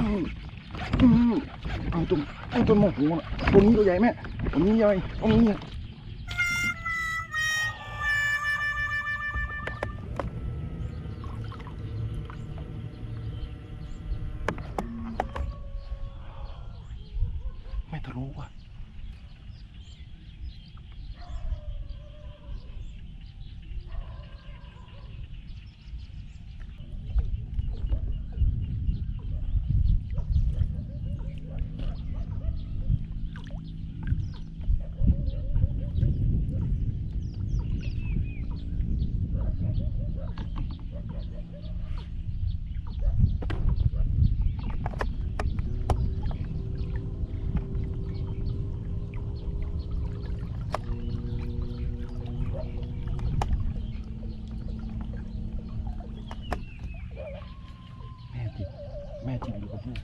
อืมอืมเอาจนเอาจนหมดหัวน่ะตัวนี้ตัวใหญ่แม่ตัวนี้ใหญ่ตัวนี้ไม่ทะลุว่ะ ม่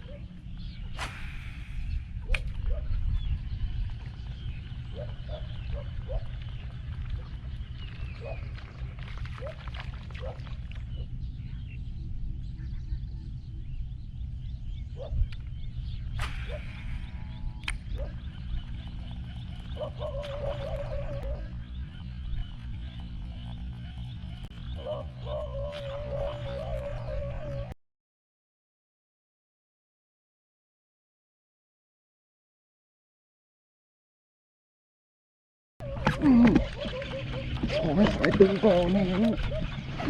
ขอให้สายตึงก่อนนะ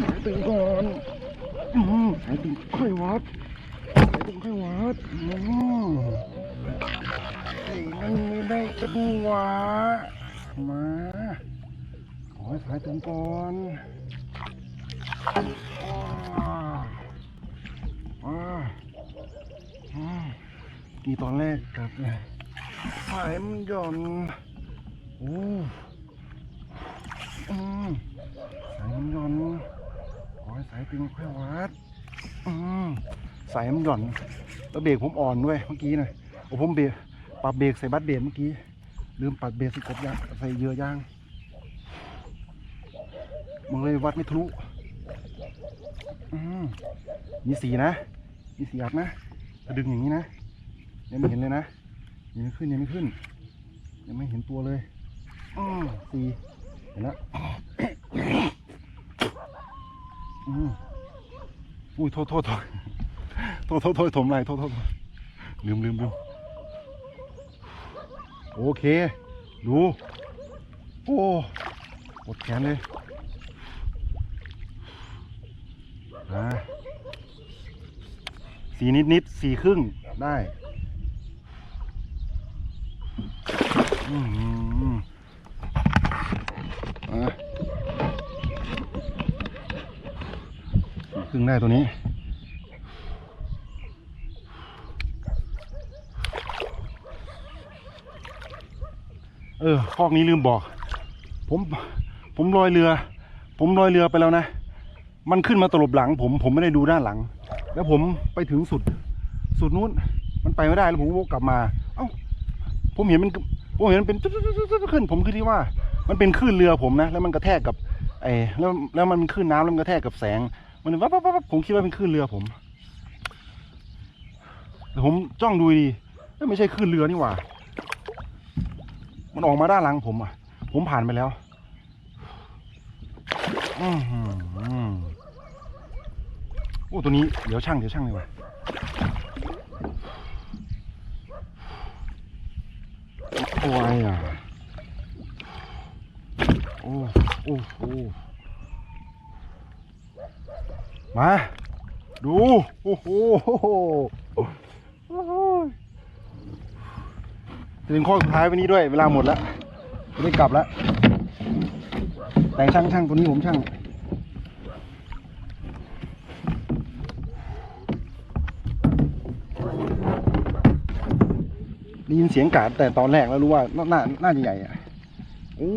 สายตึงก่อนสายตึงค่อยวัดสายตึงค่อยวัดอืมไอ้นั่นไม่ได้จังหวะมาขอให้สายตึงก่อนมามากีตอนแรกกับสายมันหย่อนโอ้มสายมันหย่อน ขอให้สายตึงค่อยวัดอืมสายมันหย่อน แล้วเบรกผมอ่อนด้วยเมื่อกี้นะโอ้ผมเบรกปรับเบรกใส่บัสเบรกเมื่อกี้ ลืมปรับเบรกใส่กบยางใส่เยือยางมันเลยวัดไม่ทะลุอืมมีสีนะ มีสีอัดนะถ้าดึงอย่างนี้นะ ยังไม่เห็นเลยนะ ยังไม่ขึ้นยังไม่ขึ้น ยังไม่เห็นตัวเลยอืมสีเห็นแล้ว อุ้ยโทษโทษโทษโทษโทษโทษถมไรโทษโทษโทษลืมลืมลืมโอเค ดู โอ้ปวดแขนเลยอ่าสี่นิดนิดสี่ครึ่งได้อืมอะ ครึ่งได้ตัวนี้ เออคอกนี้ลืมบอก ผม ผมลอยเรือ ผมลอยเรือไปแล้วนะ มันขึ้นมาตลบหลัง ผมผมไม่ได้ดูด้านหลัง แล้วผมไปถึงสุด สุดนู้น มันไปไม่ได้แล้วผมก็วกกลับมา เอ้า ผมเห็นมันผมเห็นมันเป็นขึ้น ผมคือที่ว่า มันเป็นคลื่นเรือผมนะ แล้วมันกระแทกกับไอ้แล้วแล้วมันเป็นนน้ำแล้วมันกระแทกกับแสง มันวับวับวับผมคิดว่าเป็นคลื่นเรือผมแต่ผมจ้องดูดีไม่ใช่คลื่นเรือนี่หว่า มันออกมาด้านหลังผมอะ ผมผ่านไปแล้วอือโอ้ตัวนี้เดี๋ยวช่างเดี๋ยวช่างเลยว่ะโอ้ยอะโอ้โอ้โอ้ มา ดู โอ้โหจะถึงข้อสุดท้ายวันนี้ด้วย เวลาหมดแล้วจะได้กลับแล้ว แต่งช่างช่างตัวนี้ผมช่างได้ยินเสียงกาดแต่ตอนแรกแล้วรู้ว่าน่าน่าน่าจะใหญ่อะโอ้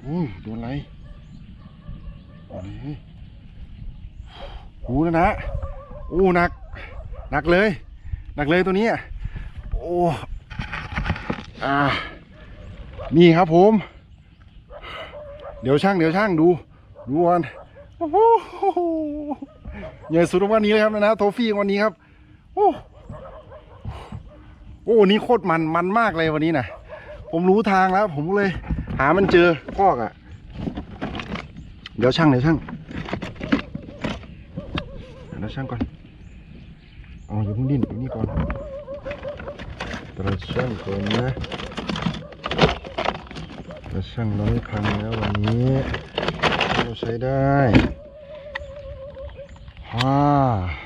โอ้โดนอะไรโอ้ย หูแล้วนะโอ้หนักหนักเลยหนักเลยตัวนี้โอ้อ่านี่ครับผม เดี๋ยวช่างเดี๋ยวช่างดูดูก่อนโอ้โหใหญ่สุดวันนี้เลยครับนะนะโทฟี่วันนี้ครับโอ้โอ้นนี้โคตรมันมันมากเลยวันนี้นะผมรู้ทางแล้ว ผมเลย หามันเจอคอกอะ่ะ เดี๋ยวช่างเดี๋ยวช่าง เดี๋ยวช่างก่อนอ๋ออย่าเพิ่งดินอยู่นี่ก่อนตราช่างก่อนนะตราช่างเราไม่พังแล้ววันนี้เราใช้ได้ฮ่า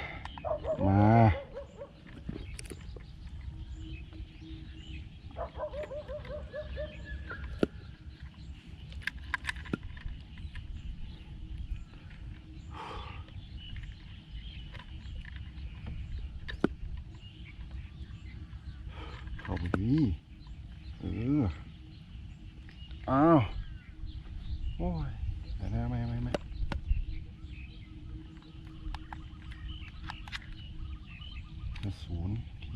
เข้าไปดีเอออ้าวโอ้ยเดี๋ยวนะไม่ไม่ไม่ศูนย์โอเค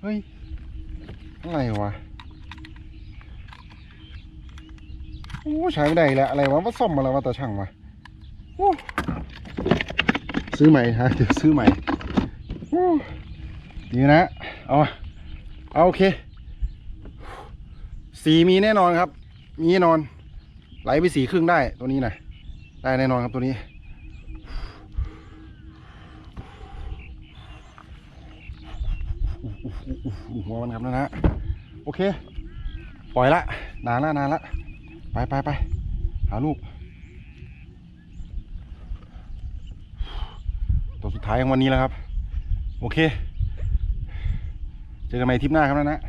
เฮ้ย อะไรวะโอ้ใช้ไม่ได้แล้วอะไรวะว่าซ่อมมาแล้วว่าตาช่างวะโอ้ ซื้อใหม่ฮะเดี๋ยวซื้อใหม่ดีนะ เอามาเอาโอเค สีมีแน่นอนครับ มีแน่นอน ไหลไปสีครึ่งได้ตัวนี้นะได้แน่นอนครับตัวนี้หัวมันครับนะฮะโอเค ปล่อยละ นานละนานละ ไปไปไปหาลูก ตัว สุดท้ายของวันนี้แล้วครับ โอเค เจอกันใหม่ทริปหน้าครับนะนะ